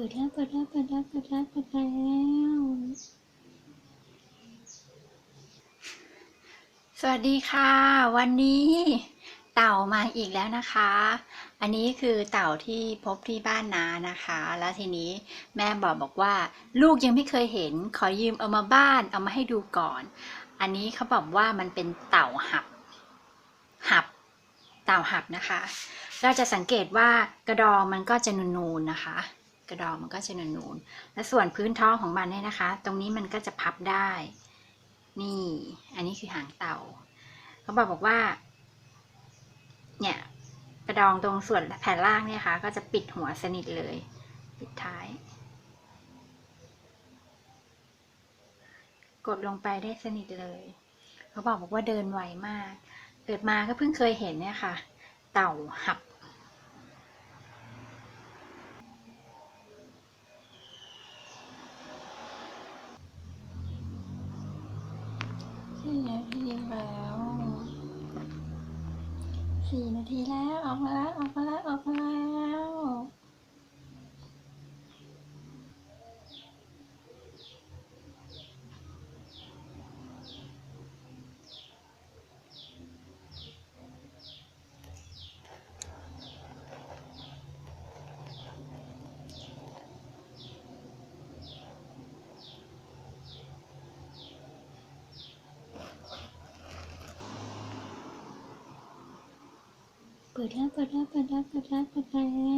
ปิดแล้วเปิดแล้วเปิดแล้วเปิดแล้วเปิดแล้วสวัสดีค่ะ วันนี้เต่ามาอีกแล้วนะคะ อันนี้คือเต่าที่พบที่บ้านนานะคะ แล้วทีนี้แม่บอกบอกว่า ลูกยังไม่เคยเห็น ขอยืมเอามาบ้านเอามาให้ดูก่อน อันนี้เขาบอกว่ามันเป็นเต่าหับ หับ เต่าหับนะคะ เราจะสังเกตว่ากระดองมันก็จะนูนๆนะคะ กระดองมันก็จะนูนๆและส่วนพื้นท้องของมันเนี่ยนะคะ ตรงนี้มันก็จะพับได้ นี่ อันนี้คือหางเต่า เขาบอกบอกว่า เนี่ยกระดองตรงส่วนแผ่นล่างเนี่ยค่ะ ก็จะปิดหัวสนิทเลย ปิดท้าย กดลงไปได้สนิทเลย เขาบอกบอกว่าเดินไวมาก เกิดมาก็เพิ่งเคยเห็นเนี่ยค่ะ เต่าหับ สี่นาทีแล้วสี่นาทีแล้ว ออกมาแล้ว ออกมาแล้ว ออกมาแล้ว เปิดแล้วเปิดแล้วเปิดแล้วเปิดแล้วเปิดแล้ว